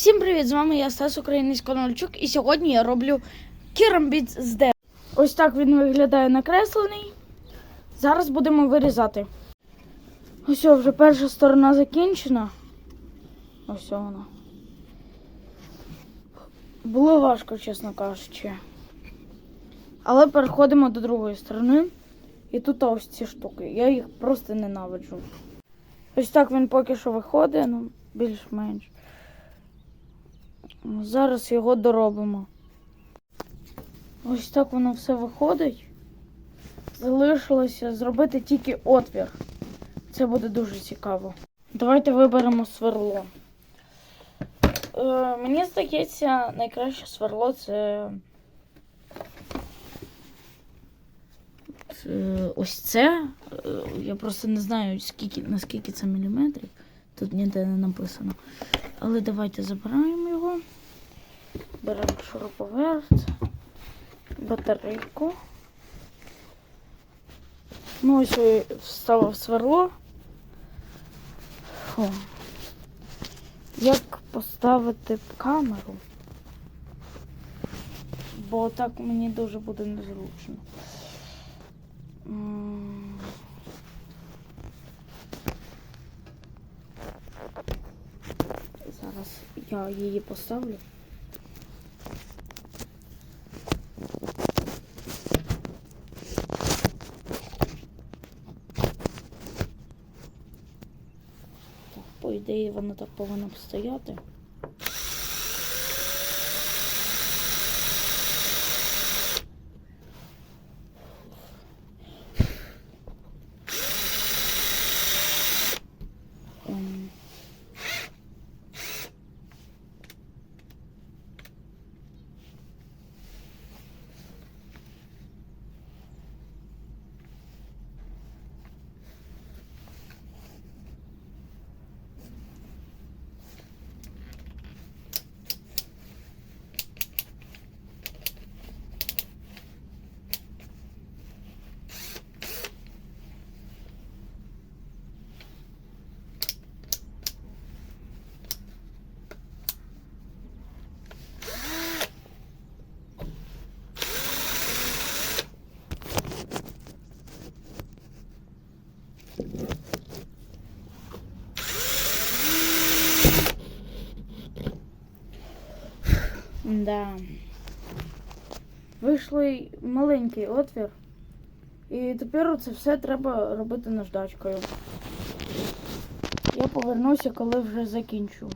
Всім привіт! З вами я Стас Українець Конольчук і сьогодні я роблю керамбіт з дерева. Ось так він виглядає накреслений. Зараз будемо вирізати. Ось вже перша сторона закінчена. Ось вона. Було важко, чесно кажучи. Але переходимо до другої сторони. І тут ось ці штуки. Я їх просто ненавиджу. Ось так він поки що виходить, ну, більш-менш. Зараз його доробимо. Ось так воно все виходить. Залишилося зробити тільки отвір. Це буде дуже цікаво. Давайте виберемо сверло. Е, мені здається, найкраще сверло це. Ось це. Е, Я просто не знаю, скільки, наскільки це міліметрів. Тут ніде не написано. Але давайте забираємо його. Беремо шуруповерт, батарейку. Ну, ось я вставив сверло. Фу. Як поставити камеру? Бо так мені дуже буде незручно. Зараз я її поставлю. По ідеї вона так повинна стояти. Да. Вийшли маленький отвір. І тепер це все треба робити наждачкою. Я повернуся, коли вже закінчу.